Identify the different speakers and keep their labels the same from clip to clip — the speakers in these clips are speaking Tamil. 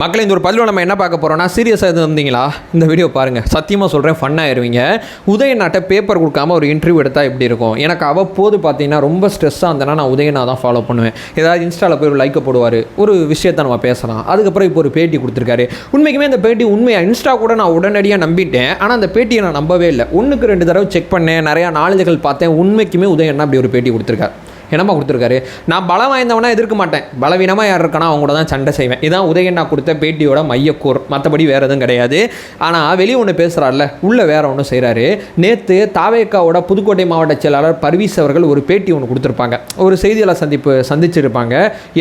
Speaker 1: மக்களை இந்த ஒரு பதிவில் நம்ம என்ன பார்க்க போகிறோம்னா சீரியஸாக எதுவும் இருந்தீங்களா? இந்த வீடியோ பாருங்கள் சத்தியமாக சொல்கிறேன் ஃபன்னாயிருவீங்க உதயநாட்ட பேப்பர் கொடுக்காம ஒரு இன்டர்வியூ எடுத்தால் எப்படி இருக்கும்? எனக்கு அவ்வப்போது பார்த்தீங்கன்னா ரொம்ப ஸ்ட்ரெஸ்ஸாக இருந்தேன்னா நான் உதயனா தான் ஃபாலோ பண்ணுவேன். ஏதாவது இன்ஸ்டாவில் போய் ஒரு லைக்கை போடுவார். ஒரு விஷயத்தை நம்ம பேசலாம். அதுக்கப்புறம் இப்போ ஒரு பேட்டி கொடுத்துருக்காரு. உண்மைக்குமே இந்த பேட்டி உண்மையாக இன்ஸ்டா கூட நான் உடனடியாக நம்பிட்டேன். ஆனால் அந்த பேட்டியை நான் நம்பவே இல்லை. ஒன்றுக்கு ரெண்டு தடவை செக் பண்ணேன். நிறையா நாளிதழ்கள் பார்த்தேன். உண்மைக்குமே உதயண்ணா அப்படி ஒரு பேட்டி கொடுத்துருக்காரு. என்னமா கொடுத்துருக்காரு. நான் பலம் வாய்ந்தவனா எதிர்க்க மாட்டேன். பலவீனமாக யார் இருக்கானா அவங்க கூட தான் சண்டை செய்வேன். இதான் உதயண்ணா கொடுத்த பேட்டியோட மையக்கூர் மற்றபடி வேறு எதுவும் கிடையாது. ஆனால் வெளியே ஒன்று பேசுகிறார்ல உள்ளே வேற ஒன்று செய்கிறாரு நேற்று தாவேக்காவோட புதுக்கோட்டை மாவட்ட செயலாளர் பர்வீஸ் அவர்கள் ஒரு பேட்டி ஒன்று கொடுத்துருப்பாங்க. ஒரு செய்தியாளர் சந்திப்பு சந்திச்சிருப்பாங்க.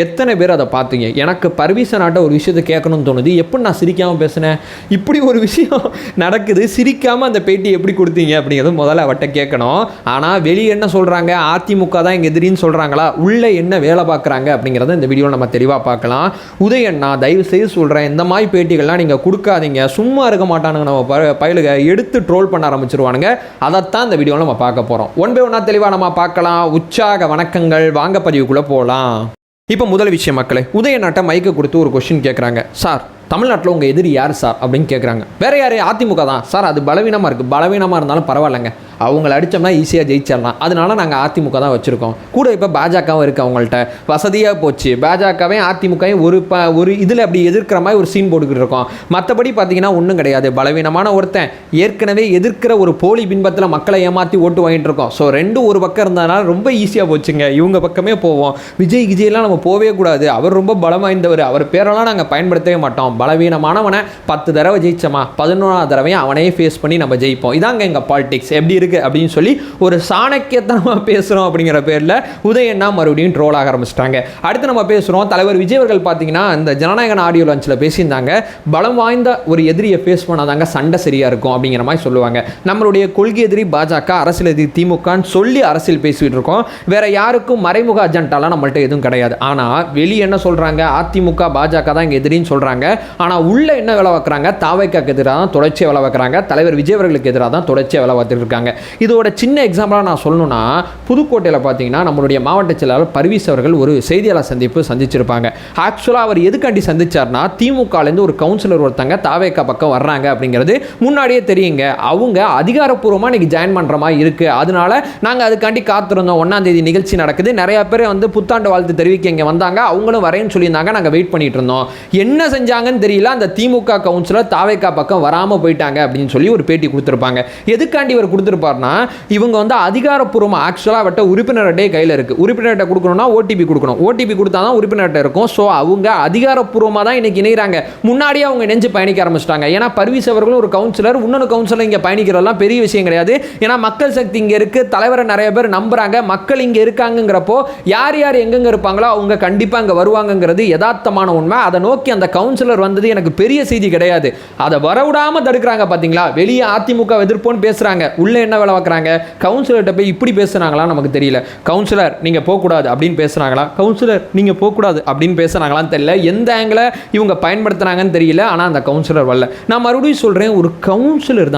Speaker 1: எத்தனை பேர் அதை பார்த்தீங்க? எனக்கு பர்வீச நாட்டை ஒரு விஷயத்தை கேட்கணும்னு தோணுது. எப்படி நான் சிரிக்காமல் பேசினேன்? இப்படி ஒரு விஷயம் நடக்குது. சிரிக்காமல் அந்த பேட்டி எப்படி கொடுத்தீங்க? அப்படிங்கிறது முதல்ல அவட்ட கேட்கணும். ஆனால் வெளியே என்ன சொல்கிறாங்க அதிமுக தான் எங்கள் எதிரின்னு சொல்கிறாங்களா உள்ளே என்ன வேலை பார்க்குறாங்க அப்படிங்கிறத இந்த வீடியோவில் நம்ம தெளிவாக பார்க்கலாம். உதயண்ணா தயவு செய்து சொல்கிறேன் இந்த மாதிரி பேட்டிகள்லாம் நீங்கள் கொடுக்காதீங்க. சும்மா இருக்க மாட்டானுங்க நம்ம ப- பயலுக. எடுத்து ட்ரோல் பண்ண ஆரம்பிச்சிருவானுங்க. அதைத்தான் இந்த வீடியோவில் நம்ம பார்க்க போகிறோம் ஒன் பை ஒன்றா தெளிவாக நம்ம பார்க்கலாம். உற்சாக வணக்கங்கள். வாங்க பதிவுக்குள்ளே போகலாம் இப்போ முதல் விஷயம் மக்களே உதயநாட்டை மைக்கை கொடுத்து ஒரு கொஷின் கேட்குறாங்க சார் தமிழ்நாட்டில் உங்கள் எதிரி யார் சார்? அப்படின்னு கேட்குறாங்க வேற யார்? அதிமுக தான். சார் அது பலவீனமாக இருக்குது பலவீனமாக இருந்தாலும் பரவாயில்லைங்க. அவங்கள அடித்தோம்னா ஈஸியாக ஜெயிச்சிடலாம். அதனால நாங்கள் அதிமுக தான் வச்சுருக்கோம். கூட இப்போ பாஜகவும் இருக்குது அவங்கள்ட்ட. வசதியாக போச்சு. பாஜகவையும் அதிமுகவும் ஒரு ப ஒரு இதில் அப்படி எதிர்க்கிற மாதிரி ஒரு சீன் போட்டுக்கிட்டு இருக்கோம். மற்றபடி பார்த்தீங்கன்னா ஒன்றும் கிடையாது. பலவீனமான ஒருத்தன் ஏற்கனவே எதிர்க்கிற ஒரு போலி பின்பத்தில் மக்களை ஏமாற்றி ஓட்டு வாங்கிட்டு இருக்கோம். ஸோ ரெண்டும் ஒரு பக்கம் இருந்ததுனால ரொம்ப ஈஸியாக போச்சுங்க. இவங்க பக்கமே போவோம். விஜய் விஜய்லாம் நம்ம போகவே கூடாது. அவர் ரொம்ப பலம் வாய்ந்தவர். அவர் பேரெல்லாம் நாங்கள் பயன்படுத்தவே மாட்டோம். பலவீனமானவனை பத்து தடவை ஜெயிச்சோமா? பதினொன்றாவது தடவையும் அவனையே ஃபேஸ் பண்ணி நம்ம ஜெயிப்போம். இதாங்க எங்கள் பாலிடிக்ஸ் எப்படி இருக்குது அப்படின்னு சொல்லி ஒரு சாணக்கியத்தனமாக பேசுகிறோம் அப்படிங்கிற பேரில் உதயண்ணா மறுபடியும் ட்ரோல் ஆக ஆரம்பிச்சிட்டாங்க. அடுத்து நம்ம பேசுகிறோம் தலைவர் விஜய் அவர்கள் பார்த்தீங்கன்னா இந்த ஜனநாயகன் ஆடியோ லான்ச்சில் பேசியிருந்தாங்க. பலம் வாய்ந்த ஒரு எதிரியை ஃபேஸ் பண்ணாதாங்க சண்டை சரியாக இருக்கும் அப்படிங்கிற மாதிரி சொல்லுவாங்க. நம்மளுடைய கொள்கை எதிரி பாஜக அரசியல் எதிரி திமுகன்னு சொல்லி அரசியல் பேசிகிட்டு இருக்கோம். வேற யாருக்கும் மறைமுக அஜெண்டாலாம் நம்மள்ட்ட எதுவும் கிடையாது. ஆனால் வெளியே என்ன சொல்கிறாங்க அதிமுக பாஜக தான் இங்கே எதிரின்னு சொல்கிறாங்க ஆனால் உள்ளே என்ன வேலை வைக்கிறாங்க தாவைக்காக்கு எதிராக தான் தொடர்ச்சியாக வேலை வைக்கிறாங்க தலைவர் விஜய் அவர்களுக்கு எதிராக தான் தொடர்ச்சியாக வேலை பார்த்துட்டு இருக்காங்க. இதோட சின்ன எக்ஸாம்பிளாக நான் சொல்லணும்னா புதுக்கோட்டையில் பார்த்தீங்கன்னா நம்மளுடைய மாவட்ட செயலாளர் பர்வீஸ் அவர்கள் ஒரு செய்தியாளர் சந்திப்பு சந்திச்சிருப்பாங்க. ஆக்சுவலாக அவர் எதுக்காண்டி சந்திச்சார்னா திமுகலேருந்து ஒரு கவுன்சிலர் ஒருத்தங்க தாவேக்கா பக்கம் வர்றாங்க அப்படிங்கிறது முன்னாடியே தெரியுங்க. அவங்க அதிகாரப்பூர்வமாக இன்றைக்கி ஜாயின் பண்ணுற மாதிரி இருக்குது அதனால நாங்கள் அதுக்காண்டி காத்திருந்தோம். ஒன்றாந்தேதி நிகழ்ச்சி நடக்குது. நிறையா பேர் வந்து புத்தாண்டு வாழ்த்து தெரிவிக்க இங்கே வந்தாங்க. அவங்களும் வரேன்னு சொல்லியிருந்தாங்க. நாங்கள் வெயிட் பண்ணிட்டு இருந்தோம். என்ன செஞ்சாங்கன்னு தெரியல. அந்த திமுக கவுன்சிலர் தாவேக்கா பக்கம் வராமல் போயிட்டாங்க அப்படின்னு சொல்லி ஒரு பேட்டி கொடுத்துருப்பாங்க. எதுக்காண்டி இவர் கொடுத்துருப்பாருன்னா இவங்க வந்து அதிகாரப்பூர்வமாக ஆக்சுவலாக அவட்ட உறுப்பினர்கிட்டே கையில் இருக்குது உறுப்பினர்கிட்ட கொடுக்கணும்னா ஓடிபி கொடுக்கணும். ஓடிபி கொடுத்தா தான் உறுப்பினர்கிட்ட இருக்கும். ஸோ அவங்க அதிகாரப்பூர்வமாக தான் இன்னைக்கு இணைகிறாங்க முன்னாடியே அவங்க நெஞ்சு பயணிக்க ஆரம்பிச்சிட்டாங்க. ஏன்னா பர்வீஸ் அவர்களும் ஒரு கவுன்சிலர் இன்னொரு கவுன்சிலர் இங்கே பயணிக்கிறதெல்லாம் பெரிய விஷயம் கிடையாது. ஏன்னா மக்கள் சக்தி இங்கே இருக்குது தலைவரை நிறைய பேர் நம்புறாங்க. மக்கள் இங்கே இருக்காங்கங்கிறப்போ யார் யார் எங்கெங்கே இருப்பாங்களோ அவங்க கண்டிப்பாக அங்கே வருவாங்கங்கிறது யதார்த்தமான உண்மை. அதை நோக்கி அந்த கவுன்சிலர் வந்தது எனக்கு பெரிய செய்தி கிடையாது. அதை வரவிடாமல் தடுக்கிறாங்க பார்த்தீங்களா வெளியே அதிமுக எதிர்ப்போன்னு பேசுகிறாங்க உள்ளே என்ன வேலை பார்க்குறாங்க. கவுன்சிலர்கிட்ட போய் இப்படி பேசுனாங்களா நமக்கு தெரியல. கவுன்சிலர் நீங்கள் போகக்கூடாது அப்படின்னு பேசுனாங்களா? கவுன்சிலர் நீங்கள் போகக்கூடாது அப்படின்னு பேசுனாங்களான்னு தெரியல. எந்த ஆங்கில இவங்க பயன்படுத்துனாங்கன்னு தெரியல. ஆனால் அந்த கவுன்சிலர் வரல. நான் மறுபடியும் சொல்கிறேன் ஒரு கவுன்சிலர் தான்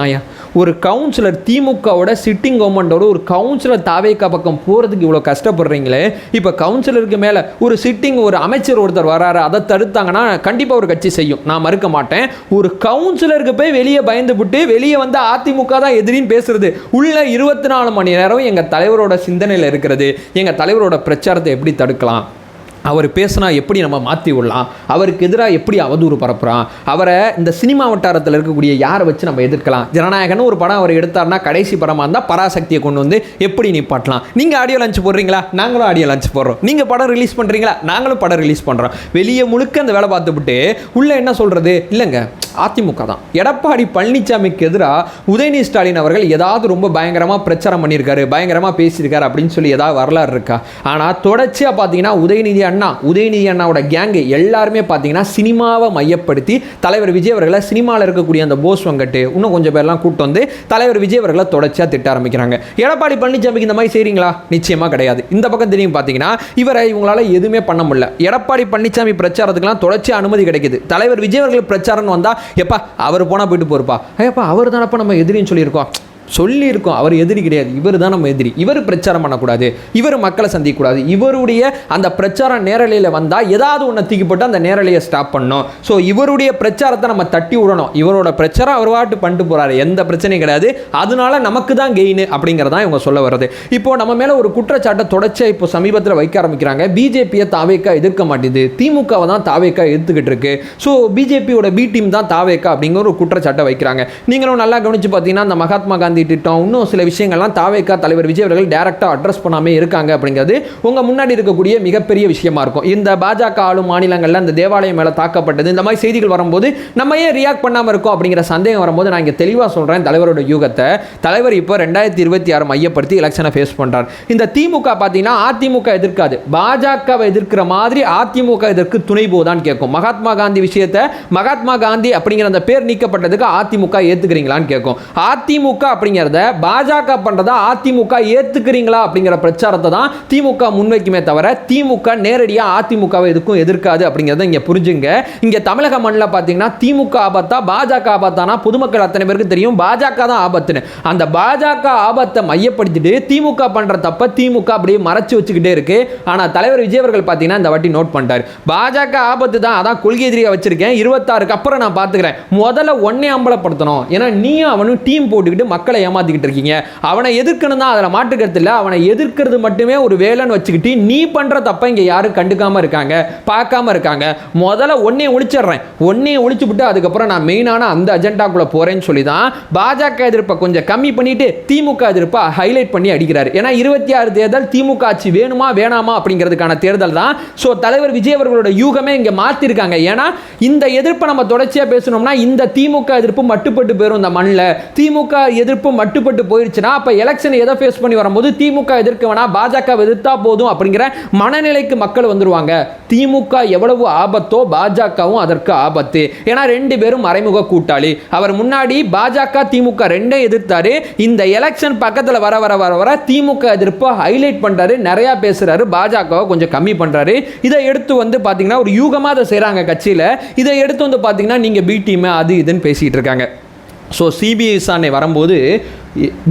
Speaker 1: ஒரு கவுன்சிலர் திமுகவோட சிட்டிங் கவர்மெண்டோட ஒரு கவுன்சிலர் தாவேக்கா பக்கம் போகிறதுக்கு இவ்வளோ கஷ்டப்படுறீங்களே. இப்போ கவுன்சிலருக்கு மேலே ஒரு சிட்டிங் ஒரு அமைச்சர் ஒருத்தர் வராரு அதை தடுத்தாங்கன்னா கண்டிப்பாக ஒரு கட்சி செய்யும். நான் மறுக்க மாட்டேன். ஒரு கவுன்சிலருக்கு போய் வெளியே பயந்து விட்டு வெளியே வந்து அதிமுக தான் எதிரின்னு பேசுறது. உள்ள இருபத்தி நாலு மணி நேரம் எங்கள் தலைவரோட சிந்தனையில் இருக்கிறது எங்கள் தலைவரோட பிரச்சாரத்தை எப்படி தடுக்கலாம்? அவர் பேசினா எப்படி நம்ம மாற்றி விடலாம்? அவருக்கு எதிராக எப்படி அவதூறு பரப்புகிறான் அவரை இந்த சினிமா வட்டாரத்தில் இருக்கக்கூடிய யாரை வச்சு நம்ம எதிர்க்கலாம்? ஜனநாயகன்னு ஒரு படம் அவர் எடுத்தார்னா கடைசி படமாக இருந்தால் பராசக்தியை கொண்டு வந்து எப்படி நிப்பாட்டலாம்? நீங்கள் ஆடியோ லஞ்ச் போடுறீங்களா? நாங்களும் ஆடியோ லஞ்ச் போடுறோம். நீங்கள் படம் ரிலீஸ் பண்ணுறீங்களா நாங்களும் படம் ரிலீஸ் பண்ணுறோம் வெளியே முழுக்க அந்த வேலை பார்த்துவிட்டு உள்ளே என்ன சொல்கிறது இல்லைங்க. அதிமுக தான். எடப்பாடி பழனிசாமிக்கு எதிராக உதயநிதி ஸ்டாலின் அவர்கள் ஏதாவது ரொம்ப பயங்கரமாக பிரச்சாரம் பண்ணியிருக்காரு பயங்கரமாக பேசியிருக்காரு அப்படின்னு சொல்லி ஏதாவது வரலாறு இருக்கா? ஆனால் தொடர்ச்சியாக பார்த்தீங்கன்னா உதயநிதி அண்ணா உதயநிதி அண்ணாவோட கேங்கு எல்லாருமே பார்த்தீங்கன்னா சினிமாவை மையப்படுத்தி தலைவர் விஜய் அவர்களை சினிமாவில் இருக்கக்கூடிய அந்த போஸ் வங்கட்டு இன்னும் கொஞ்சம் பேர்லாம் கூட்டு வந்து தலைவர் விஜய் அவர்களை தொடர்ச்சியாக திட்ட ஆரம்பிக்கிறாங்க. எடப்பாடி பழனிசாமிக்கு இந்த மாதிரி செய்கிறீங்களா நிச்சயமாக கிடையாது. இந்த பக்கம் தெரியும் பார்த்தீங்கன்னா இவரை இவங்களால எதுவுமே பண்ண முடியல. எடப்பாடி பழனிசாமி பிரச்சாரத்துக்குலாம் தொடர்ச்சியாக அனுமதி கிடைக்குது. தலைவர் விஜய் அவர்கள் பிரச்சாரம் வந்தால் எப்பா அவர் போனால் போயிட்டு போயிருப்பா ஏப்பா அவர் தானப்பா நம்ம எதிரின்னு சொல்லியிருக்கோம். சொல்லியிருக்கோம். அவர் எதிரி கிடையாது. இவர் தான் நம்ம எதிரி. இவர் பிரச்சாரம் பண்ணக்கூடாது. இவர் மக்களை சந்திக்கக்கூடாது. இவருடைய அந்த பிரச்சாரம் நேரலையில் வந்தால் ஏதாவது ஒன்று தூக்கி போட்டு அந்த நேரலையை ஸ்டாப் பண்ணணும். ஸோ இவருடைய பிரச்சாரத்தை நம்ம தட்டி விடணும். இவரோட பிரச்சாரம் அவர் வாட்டு பண்ணிட்டு போகிறாரு எந்த பிரச்சனையும் கிடையாது. அதனால நமக்கு தான் கெயின் அப்படிங்கிறதா இவங்க சொல்ல வர்றது. இப்போ நம்ம மேலே ஒரு குற்றச்சாட்டை தொடர்ச்சியாக இப்போ சமீபத்தில் வைக்க ஆரம்பிக்கிறாங்க. பிஜேபியை தாவேக்கா எதிர்க்க மாட்டேது. திமுகவை தான் தாவேக்கா எதிர்த்துக்கிட்டு இருக்கு. ஸோ பிஜேபியோட பி டீம் தான் தாவேக்கா அப்படிங்கிற ஒரு குற்றச்சாட்டை வைக்கிறாங்க. நீங்களும் நல்லா கவனிச்சு பார்த்தீங்கன்னா இந்த மகாத்மா காந்தி திட்டம் இன்னும் சில விஷயங்கள்லாம் தாவேக்கா தலைவர் விஜய் அவர்கள் டேரெக்டாக அட்ரஸ் பண்ணாமே இருக்காங்க அப்படிங்கிறது உங்கள் முன்னாடி இருக்கக்கூடிய மிகப்பெரிய விஷயமா இருக்கும். இந்த பாஜக ஆளும் மாநிலங்களில் அந்த தேவாலயம் மேலே தாக்கப்பட்டது இந்த மாதிரி செய்திகள் வரும்போது நம்ம ஏன் ரியாக்ட் பண்ணாமல் இருக்கோம் அப்படிங்கிற சந்தேகம் வரும்போது நான் இங்கே தெளிவாக சொல்கிறேன் தலைவரோட யூகத்தை தலைவர் இப்போ ரெண்டாயிரத்தி இருபத்தி ஆறு மையப்படுத்தி எலெக்ஷனை ஃபேஸ் பண்ணுறார் இந்த திமுக பார்த்தீங்கன்னா அதிமுக எதிர்க்காது. பாஜகவை எதிர்க்கிற மாதிரி அதிமுக எதிர்க்கு துணை போதான்னு கேட்கும். மகாத்மா காந்தி விஷயத்தை மகாத்மா காந்தி அப்படிங்கிற அந்த பேர் நீக்கப்பட்டதுக்கு அதிமுக ஏற்றுக்கிறீங்களான்னு கேட்கும். அதிமுக அப்படிங்கிறத பாஜக பண்ணுறதா அதிமுக ஏற்றுக்கிறீங்களா அப்படிங்கிற பிரச்சாரத்தை தான் திமுக முன்வைக்குமே தவிர திமுக நேரடியாக அதிமுகவை எதுக்கும் எதிர்க்காது அப்படிங்கிறத இங்கே புரிஞ்சுங்க. இங்கே தமிழக மண்ணில் பார்த்தீங்கன்னா திமுக ஆபத்தா பாஜக ஆபத்தானா? பொதுமக்கள் அத்தனை பேருக்கு தெரியும். பாஜக தான் ஆபத்துன்னு. அந்த பாஜக ஆபத்தை மையப்படுத்திட்டு திமுக பண்ணுற தப்ப திமுக அப்படியே மறைச்சு வச்சுக்கிட்டே இருக்கு. ஆனால் தலைவர் விஜய் அவர்கள் பார்த்தீங்கன்னா இந்த வாட்டி நோட் பண்ணிட்டார். பாஜக ஆபத்து தான். அதான் கொள்கை எதிரியாக வச்சிருக்கேன். இருபத்தாறுக்கு அப்புறம் நான் பார்த்துக்கிறேன். முதல்ல ஒன்னே அம்பலப்படுத்தணும். ஏன்னா நீயும் அவனும் டீம் போட்டுக்கிட்டு மக்கள் ஏமாத்திக்கிட்டு இருக்கீங்க. அவனை எதிர்க்கணும் தான் அதில் மாட்டுக்கிறது இல்லை. அவனை எதிர்க்கிறது மட்டுமே ஒரு வேலைன்னு வச்சுக்கிட்டு நீ பண்ணுற தப்பை இங்கே யாரும் கண்டுக்காம இருக்காங்க பார்க்காம இருக்காங்க. முதல்ல ஒன்னே ஒழிச்சிடுறேன். ஒன்னே ஒழிச்சு விட்டு அதுக்கப்புறம் நான் மெயினான அந்த அஜெண்டாக்குள்ளே போகிறேன்னு சொல்லி தான் பாஜக எதிர்ப்பை கொஞ்சம் கம்மி பண்ணிட்டு திமுக எதிர்ப்பை ஹைலைட் பண்ணி அடிக்கிறார். ஏன்னா இருபத்தி ஆறு தேர்தல் திமுக ஆட்சி வேணுமா வேணாமா அப்படிங்கிறதுக்கான தேர்தல் தான். ஸோ தலைவர் விஜய் அவர்களோட யூகமே இங்கே மாற்றிருக்காங்க ஏன்னா இந்த எதிர்ப்பை நம்ம தொடர்ச்சியாக பேசணும்னா இந்த திமுக எதிர்ப்பு மட்டுப்பட்டு போயிடும் இந்த மண்ணில். திமுக எதிர்ப்பு மட்டுப்பட்டு போயிருச்சுன்னா அப்போ எலெக்ஷன் எதை ஃபேஸ் பண்ணி வரும்போது திமுக எதிர்க்க வேணா பாஜக எதிர்த்தா போதும் அப்படிங்கிற மனநிலைக்கு மக்கள் வந்துருவாங்க. திமுக எவ்வளவு ஆபத்தோ பாஜகவும் அதற்கு ஆபத்து. ஏன்னா ரெண்டு பேரும் மறைமுக கூட்டாளி. அவர் முன்னாடி பாஜக திமுக ரெண்டே எதிர்த்தாரு. இந்த எலெக்ஷன் பக்கத்தில் வர வர வர வர திமுக எதிர்ப்பை ஹைலைட் பண்ணுறாரு நிறையா பேசுகிறாரு பாஜகவை கொஞ்சம் கம்மி பண்ணுறாரு இதை எடுத்து வந்து பார்த்தீங்கன்னா ஒரு யூகமாக அதை செய்கிறாங்க கட்சியில். இதை எடுத்து வந்து பார்த்தீங்கன்னா நீங்கள் பி டீம் அது இதுன்னு பேசிகிட்டு இருக்காங்க. ஸோ சிபிஐ விசாரணை வரும்போது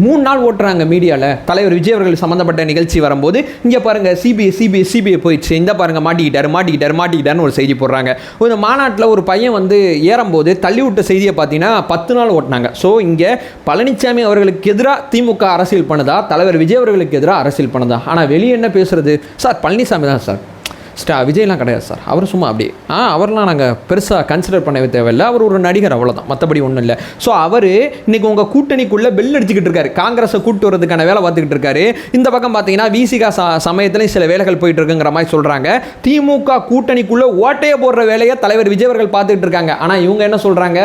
Speaker 1: மூணு நாள் ஓட்டுறாங்க மீடியாவில் தலைவர் விஜய் அவர்கள் சம்மந்தப்பட்ட நிகழ்ச்சி வரும்போது இங்கே பாருங்கள் சிபிஐ சிபிஐ சிபிஐ போயிடுச்சு. இந்த பாருங்கள் மாட்டிக்கிட்டாரு மாட்டிக்கிட்டார் மாட்டிக்கிட்டார்னு ஒரு செய்தி போடுறாங்க. இந்த மாநாட்டில் ஒரு பையன் வந்து ஏறும்போது தள்ளி விட்ட செய்தியை பார்த்தீங்கன்னா பத்து நாள் ஓட்டினாங்க. ஸோ இங்கே பழனிசாமி அவர்களுக்கு எதிராக திமுக அரசியல் பண்ணுதா? தலைவர் விஜய் அவர்களுக்கு எதிராக அரசியல் பண்ணுதா? ஆனால் வெளியே என்ன பேசுறது? சார் பழனிசாமி தான் சார். ஸ்டா விஜய்லாம் கிடையாது சார். அவர் சும்மா அப்படி ஆ அவர்லாம் நாங்கள் பெருசாக கன்சிடர் பண்ணவே தேவையில்லை. அவர் ஒரு நடிகர் அவ்வளோதான் மற்றபடி ஒன்றும் இல்லை. ஸோ அவர் இன்றைக்கி உங்கள் கூட்டணிக்குள்ளே பெல் அடிச்சுக்கிட்டு இருக்காரு. காங்கிரஸை கூட்டு வரதுக்கான வேலை பார்த்துக்கிட்டு இருக்காரு. இந்த பக்கம் பார்த்தீங்கன்னா விசிகா ச சமயத்துலையும் சில வேலைகள் போயிட்டு இருக்குங்கிற மாதிரி சொல்கிறாங்க திமுக கூட்டணிக்குள்ளே ஓட்டையை போடுற வேலையை தலைவர் விஜய் அவர்கள் பார்த்துக்கிட்டு இருக்காங்க. ஆனால் இவங்க என்ன சொல்கிறாங்க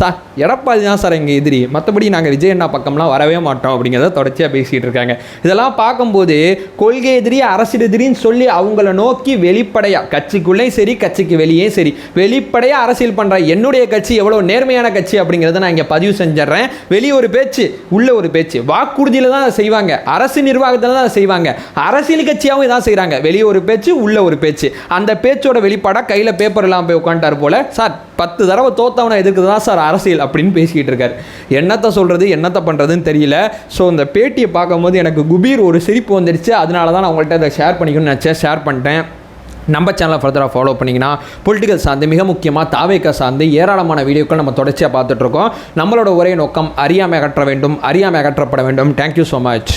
Speaker 1: சார் எடப்பாடி தான் சார் எங்கள் எதிரி. மற்றபடி நாங்கள் விஜய் அண்ணா பக்கம்லாம் வரவே மாட்டோம் அப்படிங்கிறத தொடர்ச்சியாக பேசிகிட்டு இருக்காங்க. இதெல்லாம் பார்க்கும்போது கொள்கை எதிரி அரசியல் எதிரின்னு சொல்லி அவங்கள நோக்கி வெளிப்படையாக கட்சிக்குள்ளே சரி கட்சிக்கு வெளியே சரி வெளிப்படையாக அரசியல் பண்ணுற என்னுடைய கட்சி எவ்வளோ நேர்மையான கட்சி அப்படிங்கிறத நான் இங்கே பதிவு செஞ்சிடுறேன். வெளியே ஒரு பேச்சு உள்ள ஒரு பேச்சு. வாக்குறுதியில் தான் அதை செய்வாங்க. அரசு நிர்வாகத்தில் தான் அதை செய்வாங்க. அரசியல் கட்சியாகவும் இதான் செய்கிறாங்க வெளியே ஒரு பேச்சு உள்ள ஒரு பேச்சு. அந்த பேச்சோட வெளிப்பாடாக கையில் பேப்பர் இல்லாமல் போய் உட்காந்துட்டார் போல. சார் பத்து தடவை தோத்தவனை எதுக்கு தான் சார் அரசியல் அப்படின்னு பேசிக்கிட்டு இருக்காரு. என்னத்தை சொல்கிறது என்னத்தை பண்ணுறதுன்னு தெரியல. ஸோ இந்த பேட்டியை பார்க்கும்போது எனக்கு குபீர் ஒரு சிரிப்பு வந்துடுச்சு அதனால தான் நான் உங்கள்கிட்ட அதை ஷேர் பண்ணிக்கணும்னு நினச்சேன். ஷேர் பண்ணிட்டேன். நம்ம சேனலை ஃபர்தராக ஃபாலோ பண்ணிங்கன்னா பொலிட்டிக்கல் சார்ந்து மிக முக்கியமாக தாவேக்கா சார்ந்து ஏராளமான வீடியோக்கள் நம்ம தொடர்ச்சியாக பார்த்துட்ருக்கோம் நம்மளோட ஒரே நோக்கம் அறியாமை அகற்ற வேண்டும் அறியாமை அகற்றப்பட வேண்டும். Thank you so much